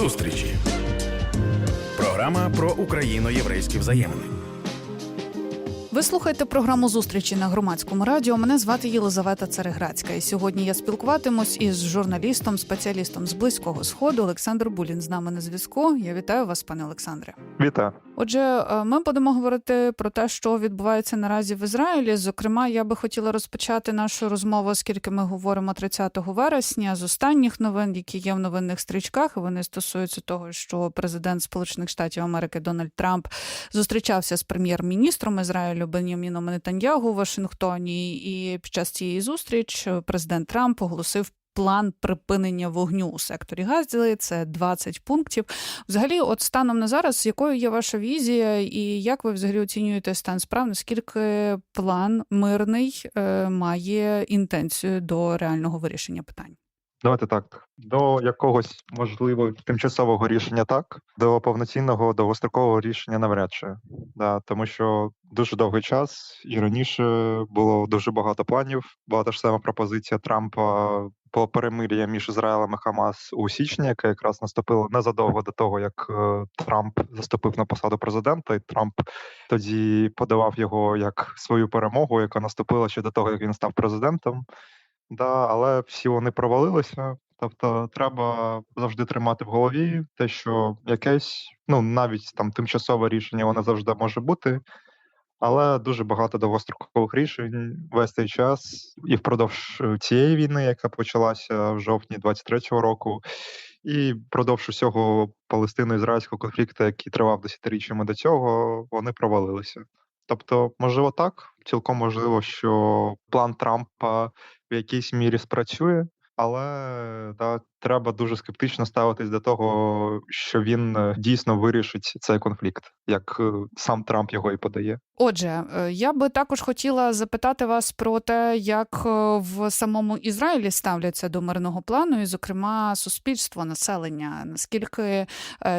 Зустрічі. Програма про україно-єврейські взаємини. Ви слухаєте програму зустрічі на громадському радіо. Мене звати Єлизавета Цареградська. І сьогодні я спілкуватимусь із журналістом, спеціалістом з близького сходу Олександр Булін. З нами на зв'язку. Я вітаю вас, пане Олександре. Вітаю. Отже, е, ми будемо говорити про те, що відбувається наразі в Ізраїлі. Зокрема, я би хотіла розпочати нашу розмову, оскільки ми говоримо 30 вересня з останніх новин, які є в новинних стрічках. Вони стосуються того, що президент Сполучених Штатів Америки Дональд Трамп зустрічався з прем'єр-міністром Ізраїлю Беняміном Нетаньягу у Вашингтоні. І під час цієї зустрічі президент Трамп оголосив. План припинення вогню у секторі Газділи. це 20 пунктів. Взагалі, от станом на зараз, якою є ваша візія, і як ви взагалі оцінюєте стан справ? Наскільки план мирний е, має інтенцію до реального вирішення питань? Давайте так. До якогось можливо тимчасового рішення так, до повноцінного довгострокового рішення навряд чи. Да, тому що дуже довгий час і раніше було дуже багато планів. Була та ж сама пропозиція Трампа по перемир'я між Ізраїлем і Хамас у січні, яке якраз наступило незадовго до того, як е, Трамп заступив на посаду президента, і Трамп тоді подавав його як свою перемогу, яка наступила ще до того, як він став президентом. Да, але всі вони провалилися. Тобто, треба завжди тримати в голові те, що якесь, ну навіть там тимчасове рішення, воно завжди може бути, але дуже багато довгострокових рішень весь цей час і впродовж цієї війни, яка почалася в жовтні 23-го року, і впродовж усього палестино-ізраїльського конфлікту, який тривав десятиріччями до цього, вони провалилися. Тобто, можливо, так, цілком можливо, що план Трампа в якійсь мірі спрацює, але да, треба дуже скептично ставитись до того, що він е, дійсно вирішить цей конфлікт, як е, сам Трамп його і подає. Отже, е, я би також хотіла запитати вас про те, як в самому Ізраїлі ставляться до мирного плану, і, зокрема, суспільство, населення. Наскільки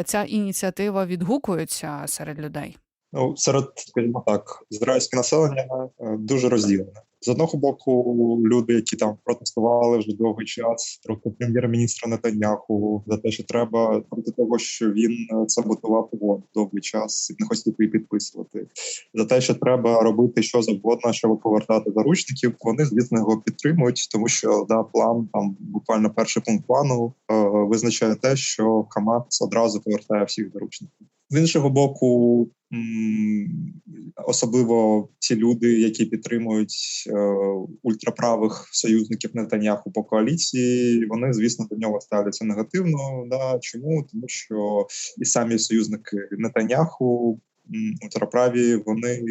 ця ініціатива відгукується серед людей? Ну, серед, скажімо так, ізраїльське населення дуже розділене. З одного боку, люди, які там протестували вже довгий час проти прем'єр-міністра Нетаньяху за те, що треба проти того, що він саботував угоду довгий час, і не хоче її підписувати, за те, що треба робити що завгодно, щоб повертати заручників. Вони звісно його підтримують, тому що да, план там буквально перший пункт плану е, визначає те, що Хамас одразу повертає всіх заручників. З іншого боку, особливо ті люди, які підтримують е, ультраправих союзників Нетаньяху по коаліції, вони звісно до нього ставляться негативно. Да чому тому, що і самі союзники Нетаньяху ультраправі вони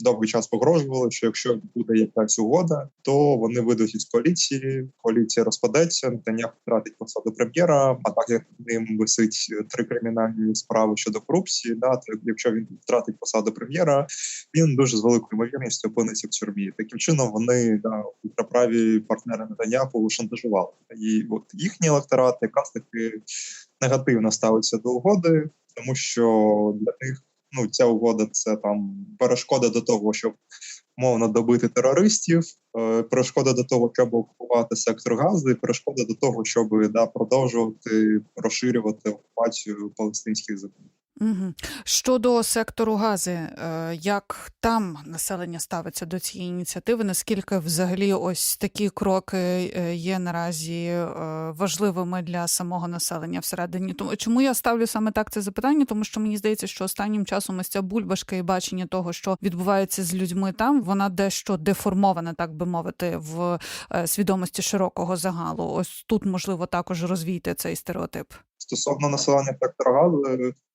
довгий час погрожували, що якщо буде якась угода, то вони вийдуть із коаліції. Коаліція розпадеться. Нетаньяху втратить посаду прем'єра. А так як ним висить три кримінальні справи щодо корупції, да то якщо він втратить посаду прем'єра, він дуже з великою ймовірністю опиниться в тюрмі. Таким чином вони да ультраправі партнери Нетаньяху шантажували і от їхній електорат якраз таки негативно ставиться до угоди, тому що для них ну ця угода це там перешкода до того, щоб мовно добити терористів, е, перешкода до того, щоб окупувати сектор газу, перешкода до того, щоб да продовжувати розширювати окупацію палестинських земель. Щодо сектору гази, е, як там населення ставиться до цієї ініціативи? Наскільки взагалі ось такі кроки е, є наразі е, важливими для самого населення всередині? Тому чому я ставлю саме так це запитання? Тому що мені здається, що останнім часом ось ця бульбашка і бачення того, що відбувається з людьми там, вона дещо деформована, так би мовити, в свідомості широкого загалу. Ось тут можливо також розвійти цей стереотип. Стосовно населення сектора газу,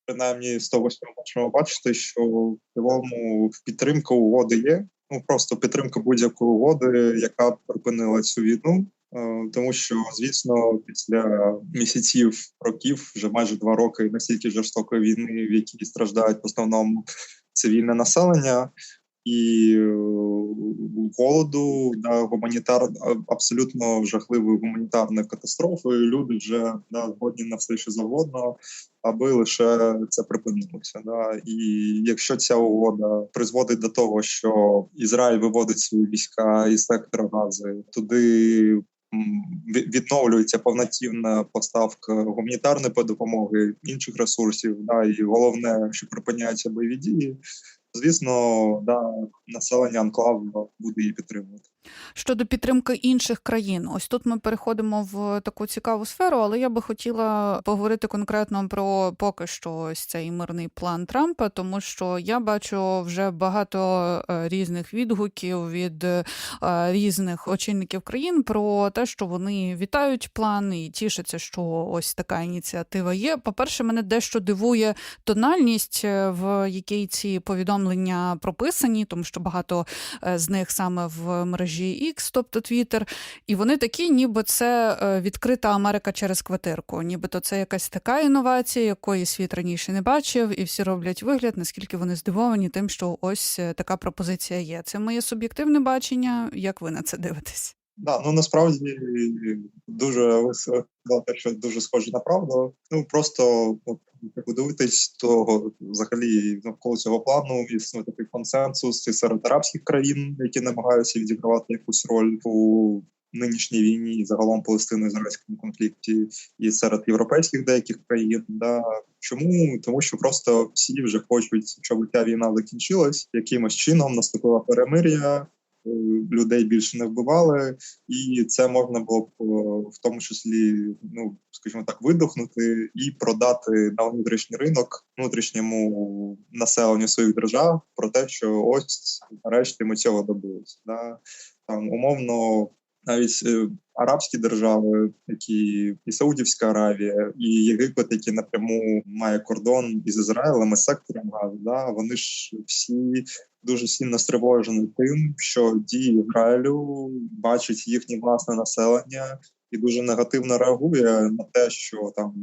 принаймні з того, що можемо бачити, що в цілому підтримка угоди є. Ну просто підтримка будь-якої угоди, яка припинила цю війну. Е, тому що, звісно, після місяців років, вже майже два роки настільки жорстокої війни, в якій страждають в основному цивільне населення, і е, голоду, да, гуманітар абсолютно жахливої гуманітарної катастрофи. Люди вже да, згодні на все, що завгодно, аби лише це припинилося. Да. І якщо ця угода призводить до того, що Ізраїль виводить свої війська із сектора гази туди відновлюється повноцінна поставка гуманітарної допомоги, інших ресурсів, да, і головне, що припиняються бойові дії. Звісно, да, населення анклав буде її підтримувати. Щодо підтримки інших країн, ось тут ми переходимо в таку цікаву сферу, але я би хотіла поговорити конкретно про поки що ось цей мирний план Трампа, тому що я бачу вже багато е, різних відгуків від е, різних очільників країн про те, що вони вітають план і тішаться, що ось така ініціатива є. По-перше, мене дещо дивує тональність, е, в якій ці повідомлення прописані, тому що багато з них саме в мережі X, тобто Twitter, і вони такі, ніби це е, відкрита Америка через квартирку. Нібито це якась така інновація, якої світ раніше не бачив, і всі роблять вигляд, наскільки вони здивовані тим, що ось е, така пропозиція є. Це моє суб'єктивне бачення. Як ви на це дивитесь? Да, ну насправді дуже ви сказали, що дуже схоже на правду. Ну просто от, дивитесь, то взагалі навколо цього плану існує такий консенсус і серед арабських країн, які намагаються відігравати якусь роль у нинішній війні і загалом палестино-ізраїльському конфлікті, і серед європейських деяких країн. Да. Чому? Тому що просто всі вже хочуть, щоб ця війна закінчилась якимось чином, наступила перемир'я. Е, Людей більше не вбивали, і це можна було б е, в тому числі, ну скажімо так, видохнути і продати на внутрішній ринок внутрішньому населенню своїх держав про те, що ось нарешті ми цього добилися. Да? Там умовно навіть е, арабські держави, які і Саудівська Аравія, і Єгипет, який напряму має кордон із Ізраїлем і сектором Газу, да, вони ж всі дуже сильно стривожені тим, що дії Ізраїлю бачить їхнє власне населення і дуже негативно реагує на те, що там.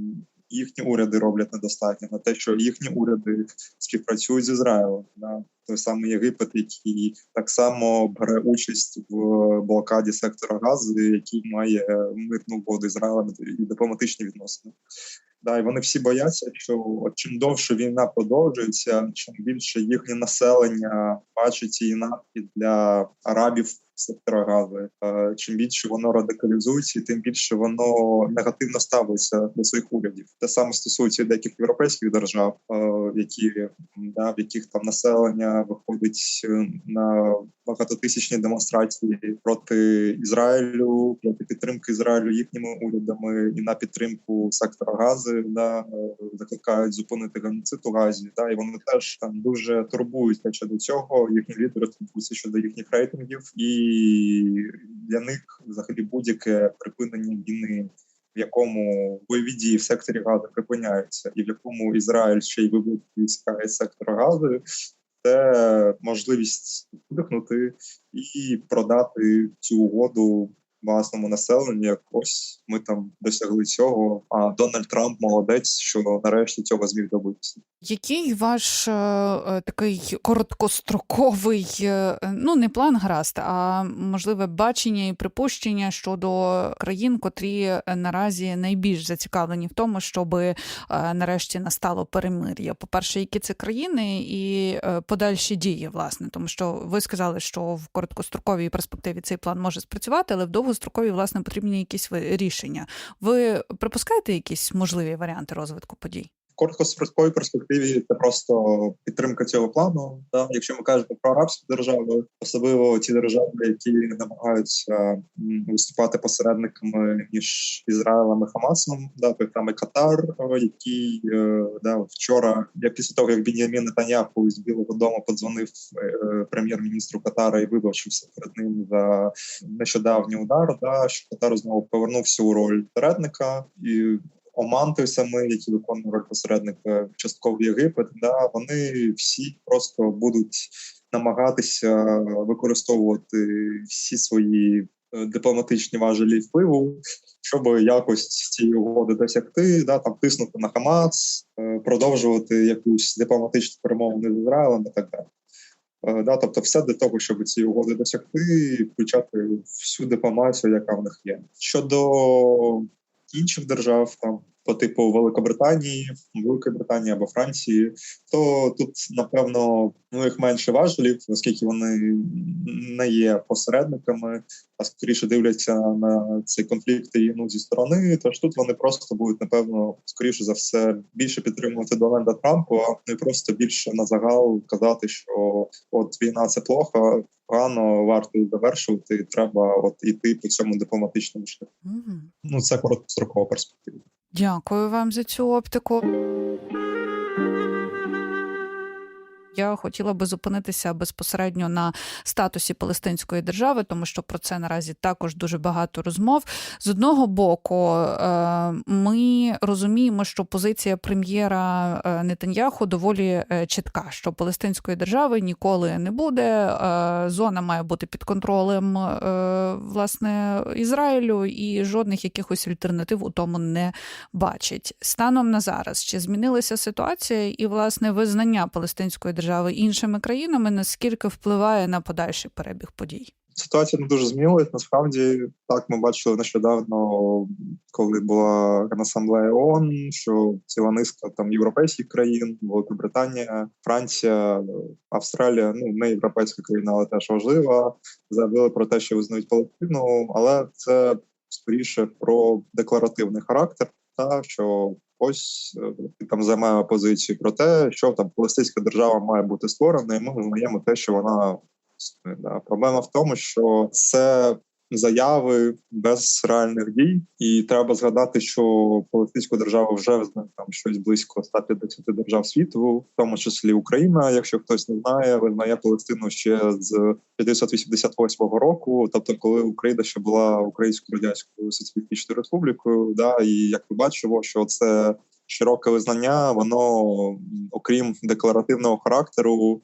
Їхні уряди роблять недостатньо на те, що їхні уряди співпрацюють з Ізраїлем. Да? Той самий Єгипет, який так само бере участь в блокаді сектора Газу, який має мирну угоду Ізраїлем і дипломатичні відносини. Да, і вони всі бояться, що чим довше війна продовжується, чим більше їхнє населення бачить її напад для арабів сектора Гази, е, чим більше воно радикалізується, тим більше воно негативно ставиться до своїх урядів. Те саме стосується деяких європейських держав, е, які да, в яких там населення виходить е, на багатотисячні демонстрації проти Ізраїлю, проти підтримки Ізраїлю їхніми урядами і на підтримку сектора Гази, да, закликають зупинити геноцид у Газі. Да, і вони теж там дуже турбуються щодо цього. Їхні лідери турбуються щодо їхніх рейтингів, і для них взагалі будь-яке припинення війни. В якому бойові дії в секторі Гази припиняються, і в якому Ізраїль ще й виводить війська із сектора Гази, це можливість видихнути і продати цю угоду власному населенню. Як ось ми там досягли цього. А Дональд Трамп молодець, що нарешті цього зміг добитися. Який ваш е, е, такий короткостроковий, е, ну не план гаразд, а можливе бачення і припущення щодо країн, котрі е, наразі найбільш зацікавлені в тому, щоб е, нарешті настало перемир'я? По-перше, які це країни і е, подальші дії, власне, тому що ви сказали, що в короткостроковій перспективі цей план може спрацювати, але в довгостроковій, власне, потрібні якісь рішення. Ви припускаєте якісь можливі варіанти розвитку подій? Короткостроковій перспективі це просто підтримка цього плану. Да? Якщо ми кажемо про арабські держави, особливо ті держави, які намагаються виступати посередниками між Ізраїлем і Хамасом, да, самий Катар, який е, да, вчора, я після того як Бенямін Нетаньяху з Білого Дому подзвонив е, прем'єр-міністру Катара і вибачився перед ним за нещодавній удар, да, що Катар знову повернувся у роль посередника і Оман той самий, який виконує роль посередника, частково Єгипет, да, вони всі просто будуть намагатися використовувати всі свої е, дипломатичні важелі впливу, щоб якось цієї угоди досягти, да, там тиснути на Хамас, е, продовжувати якусь дипломатичну перемовину з Ізраїлем і так далі. Е, Да, тобто, все для того, щоб ці угоди досягти, включати всю дипломатію, яка в них є. Щодо інших держав, там по типу Великобританії, Великої Британії або Франції, то тут напевно ну їх менше важелів, оскільки вони не є посередниками, а скоріше дивляться на цей конфлікт і ну зі сторони. Тож тут вони просто будуть напевно скоріше за все більше підтримувати Дональда Трампа, а не просто більше на загал казати, що от війна це плохо, погано варто завершувати. Треба от іти по цьому дипломатичному шляху. Мгм. Ну це короткострокова перспектива. Дякую вам за цю оптику. Я хотіла би зупинитися безпосередньо на статусі Палестинської держави, тому що про це наразі також дуже багато розмов. З одного боку, е, ми розуміємо, що позиція прем'єра е, Нетаньяху доволі е, чітка, що Палестинської держави ніколи не буде. Зона має бути під контролем власне Ізраїлю, і жодних якихось альтернатив у тому не бачить. Станом на зараз чи змінилася ситуація і власне визнання Палестинської держави іншими країнами, наскільки впливає на подальший перебіг подій? Ситуація не дуже змінилась. Насправді так ми бачили нещодавно, коли була Генасамблея ООН, що ціла низка там європейських країн, Великобританія, Франція, Австралія, ну не європейська країна, але теж важлива, заявили про те, що визнають Палестину, але це скоріше про декларативний характер, та що ось ти там займаємо позицію про те, що там Палестинська держава має бути створена, і ми визнаємо те, що вона. Проблема в тому, що це заяви без реальних дій, і треба згадати, що Палестинську державу вже визнає там щось близько 150 держав світу, в тому числі Україна. Якщо хтось не знає, визнає Палестину ще з 1988 року, тобто коли Україна ще була українською радянською соціалістичною республікою. Да, і як ми бачимо, що це широке визнання, воно окрім декларативного характеру,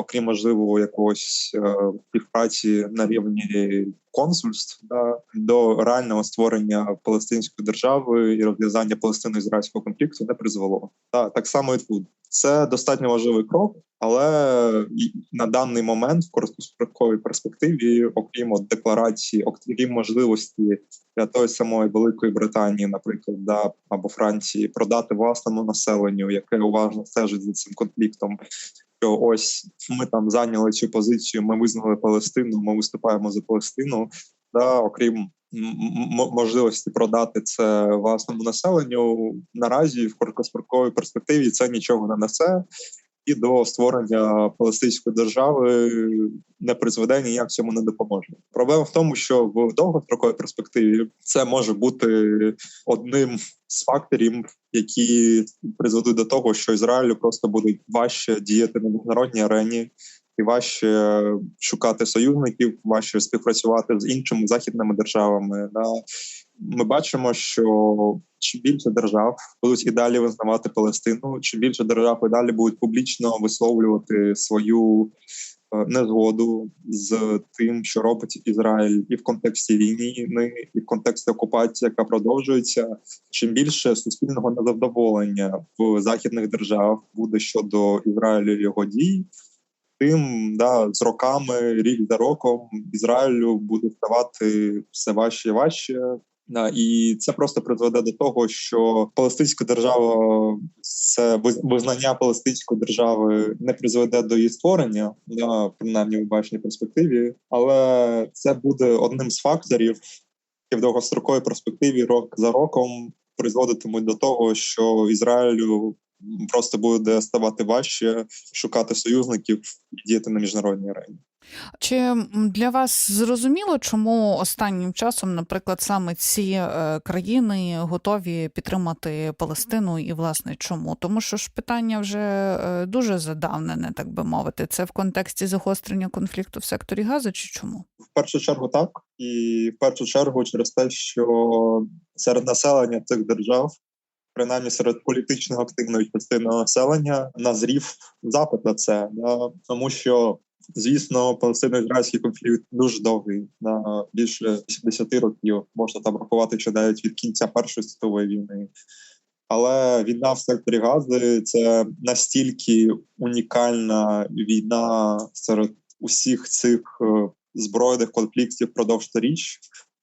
окрім можливо якогось е, співпраці на рівні консульств да, до реального створення палестинської держави і розв'язання палестино-ізраїльського конфлікту не призвело. Да, так само і тут. Це достатньо важливий крок, але на даний момент в короткостроковій перспективі, окрім от декларації, окрім можливості для тої самої Великої Британії, наприклад, да, або Франції, продати власному населенню, яке уважно стежить за цим конфліктом. Що ось ми там зайняли цю позицію, ми визнали Палестину, ми виступаємо за Палестину. Да, окрім можливості продати це власному населенню, наразі в короткостроковій перспективі це нічого не несе, і до створення палестинської держави не призведе ніяк цьому не допоможе. Проблема в тому, що в довгостроковій перспективі це може бути одним з факторів, які призведуть до того, що Ізраїлю просто буде важче діяти на міжнародній арені. І важче шукати союзників, важче співпрацювати з іншими західними державами. Да. Ми бачимо, що чим більше держав будуть і далі визнавати Палестину, чим більше держав і далі будуть публічно висловлювати свою е, незгоду з тим, що робить Ізраїль, і в контексті війни, і в контексті окупації, яка продовжується. Чим більше суспільного незадоволення в західних держав буде щодо Ізраїлю і його дій. Тим да з роками, рік за роком, Ізраїлю буде ставати все важче і важче. Да, і це просто призведе до того, що Палестинська держава, це визнання Палестинської держави не призведе до її створення, да, принаймні в бачній перспективі, але це буде одним з факторів, які в довгостроковій перспективі рок за роком призводитимуть до того, що Ізраїлю просто буде ставати важче шукати союзників і діяти на міжнародній арені. Чи для вас зрозуміло, чому останнім часом, наприклад, саме ці е, країни готові підтримати Палестину, і власне чому? Тому що ж питання вже е, дуже задавнене, так би мовити. Це в контексті загострення конфлікту в секторі Гази, чи чому? В першу чергу так, і в першу чергу через те, що серед населення цих держав. Принаймні серед політично активної частини населення назрів запит на це, да? тому що Звісно, палестино-ізраїльський конфлікт дуже довгий на більше 80 років. Можна там рахувати, що навіть від кінця першої світової війни. Але війна в секторі Гази це настільки унікальна війна серед усіх цих збройних конфліктів впродовж сторіч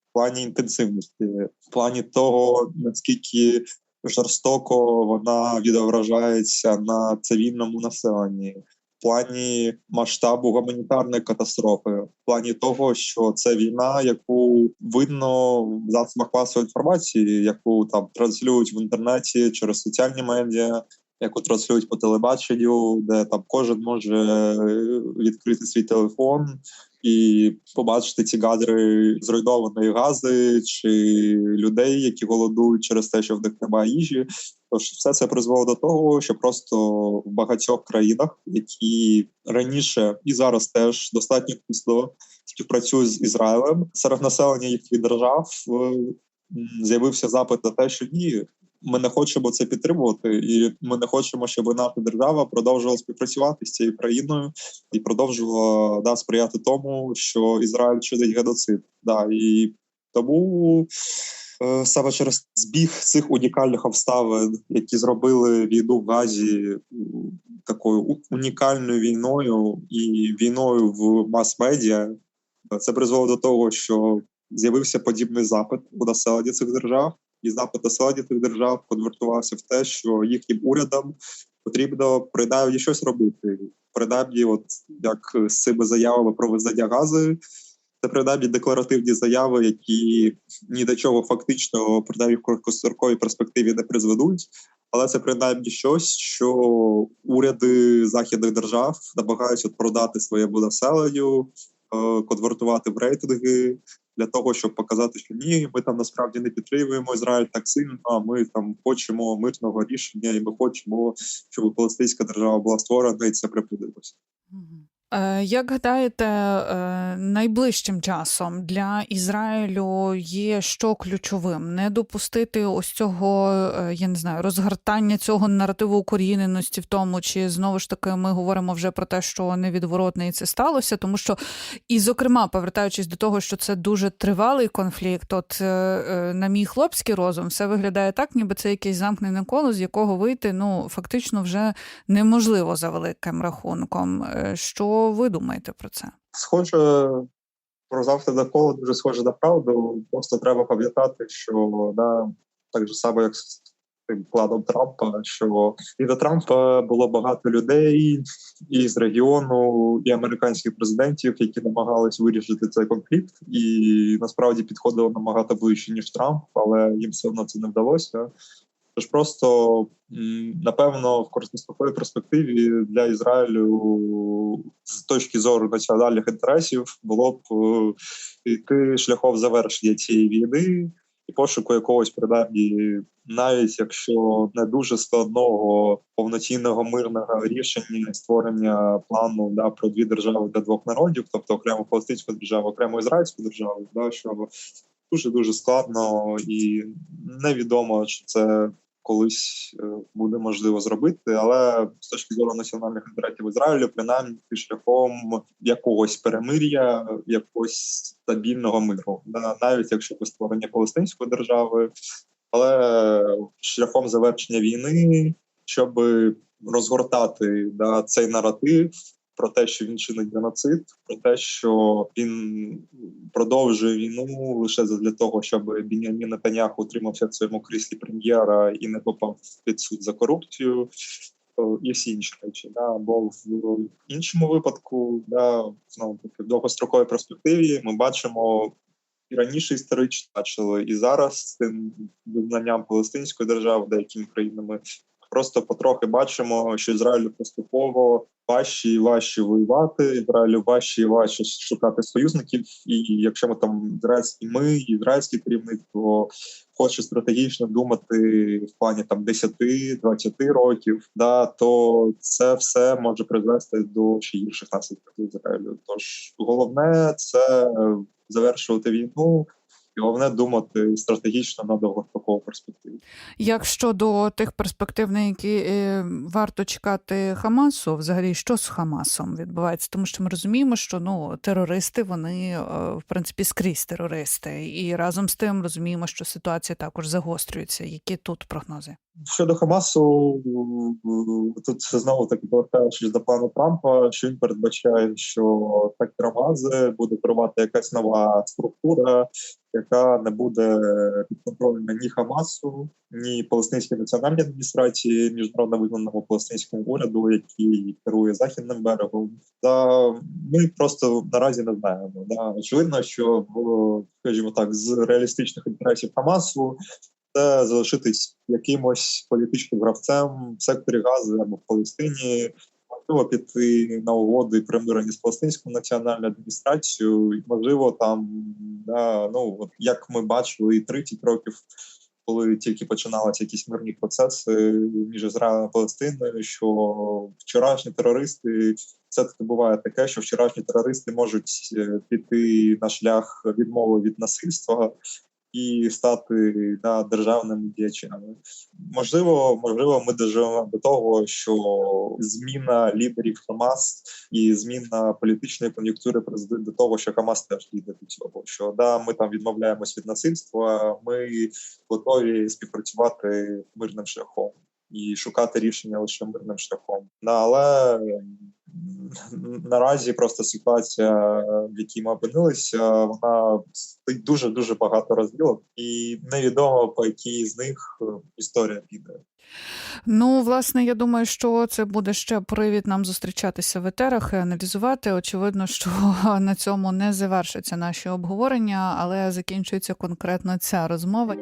в плані інтенсивності, в плані того, наскільки жорстоко вона відображається на цивільному населенні. Плані масштабу гуманітарної катастрофи, в плані того, що це війна, яку видно в засобах масової інформації, яку там транслюють в інтернеті через соціальні медіа, яку транслюють по телебаченню, де там кожен може е, відкрити свій телефон і побачити ці кадри зруйнованої гази чи людей, які голодують через те, що в них немає їжі. Тож все це призвело до того, що просто в багатьох країнах, які раніше і зараз теж достатньо тісно співпрацюють з Ізраїлем, серед населення їхніх держав е, з'явився запит на те, що ні. Ми не хочемо це підтримувати, і ми не хочемо, щоб наша держава продовжувала співпрацювати з цією країною і продовжувала да, сприяти тому, що Ізраїль чинить геноцид. Да, і тому е, саме через збіг цих унікальних обставин, які зробили війну в Газі такою унікальною війною і війною в мас-медіа, це призвело до того, що з'явився подібний запит у населення цих держав, і запит цих держав конвертувався в те, що їхнім урядам потрібно принаймні щось робити. Принаймні, от як з цими заявами про визнання гази, це принаймні декларативні заяви, які ні до чого фактично, принаймні в короткостроковій перспективі не призведуть. Але це принаймні щось, що уряди західних держав намагаються продати своєму населенню, е, конвертувати в рейтинги для того, щоб показати, що ні, ми там насправді не підтримуємо Ізраїль так сильно. А ми там хочемо мирного рішення, і ми хочемо, щоб палестинська держава була створена, і це припинилося. Е, Як гадаєте, е, найближчим часом для Ізраїлю є що ключовим? Не допустити ось цього, е, я не знаю, розгортання цього наративу укоріненості в тому, чи знову ж таки ми говоримо вже про те, що невідворотне і це сталося, тому що, і, зокрема, повертаючись до того, що це дуже тривалий конфлікт, от на мій хлопський розум, все виглядає так, ніби це якесь замкнене коло, з якого вийти ну фактично вже неможливо за великим рахунком. Е, Ви думаєте про це? Схоже, про завтра коло дуже схоже на правду. Просто треба пам'ятати, що да, так же само, як з тим планом Трампа, що і до Трампа було багато людей і з регіону, і американських президентів, які намагались вирішити цей конфлікт, і насправді підходили набагато ближче ніж Трамп, але їм все одно це не вдалося. Тож просто напевно в короткостроковій перспективі для Ізраїлю з точки зору національних інтересів було б е, йти шляхом завершення цієї війни і пошуку якогось принаймні, навіть якщо не дуже складного повноцінного мирного рішення створення плану да, про дві держави для двох народів, тобто окремо палестинську державу, окремо ізраїльську державу, да, що дуже дуже складно і невідомо, чи це колись е, буде можливо зробити, але з точки зору національних інтересів Ізраїлю, принаймні шляхом якогось перемир'я, якогось стабільного миру, навіть якщо це створення палестинської держави, але шляхом завершення війни, щоб розгортати да, цей наратив. Про те, що він чинить геноцид, про те, що він продовжує війну лише для того, щоб Бінямін Нетаняху утримався в своєму кріслі прем'єра і не попав під суд за корупцію, і всі інші речі. Да. Бо в іншому випадку, да, знову таки, в довгостроковій перспективі ми бачимо і раніше історично бачили, і зараз з цим визнанням палестинської держави деякими країнами. Просто потрохи бачимо, що Ізраїлю поступово важче і важче воювати. Ізраїлю важче і важче шукати союзників. І якщо ми там ізраїльські ми, ізраїльське керівництво хоче стратегічно думати в плані там 10-20 років, да то це все може призвести до ще гірших наслідків Ізраїлю. Тож головне це завершувати війну. Головне думати стратегічно на довгострокову перспективу. Як щодо тих перспектив, на які е, варто чекати Хамасу, взагалі, що з Хамасом відбувається? Тому що ми розуміємо, що ну терористи вони е, в принципі скрізь терористи, і разом з тим розуміємо, що ситуація також загострюється. Які тут прогнози? Щодо Хамасу, тут знову таки повертаючись до плану Трампа, що він передбачає, що так Рамази буде керувати якась нова структура, яка не буде підконтрольна ні Хамасу, ні Палестинській національній адміністрації, міжнародно визнаному палестинському уряду, який керує західним берегом. Та ми просто наразі не знаємо. Да. Очевидно, що скажімо так, з реалістичних інтересів Хамасу це залишитись якимось політичним гравцем в секторі Гази або в Палестині. Можливо, піти на угоди примирення з палестинською національною адміністрацією, можливо, там да, ну от як ми бачили, і 30 років, коли тільки починалися якісь мирні процеси між Ізраїлем і Палестиною, що вчорашні терористи все таки буває таке, що вчорашні терористи можуть е, піти на шлях відмови від насильства. І стати да, державними діячами. Можливо, можливо, ми доживемо до того, що зміна лідерів Хамас і зміна політичної кон'юнктури призведе до того, що Хамас теж йде до цього. Що да, ми там відмовляємось від насильства, ми готові співпрацювати мирним шляхом і шукати рішення лише мирним шляхом. Але наразі просто ситуація, в якій ми опинилися, вона дуже дуже багато розділів, і невідомо по якій з них е, історія піде. Ну, власне, я думаю, що це буде ще привід нам зустрічатися в етерах і аналізувати. Очевидно, що на цьому не завершаться наші обговорення, але закінчується конкретно ця розмова.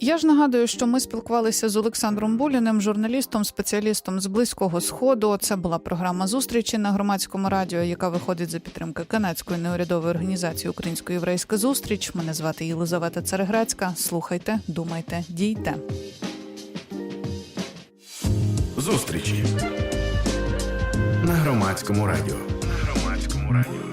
Я ж нагадую, що ми спілкувалися з Олександром Буліним, журналістом, спеціалістом з близького сходу. Це була програма зустрічі на громадському радіо, яка виходить за підтримки канадської неурядової організації Українсько-єврейська зустріч. Мене звати Єлизавета Цареграцька. Слухайте, думайте, дійте. Зустрічі на громадському радіо. На громадському радіо.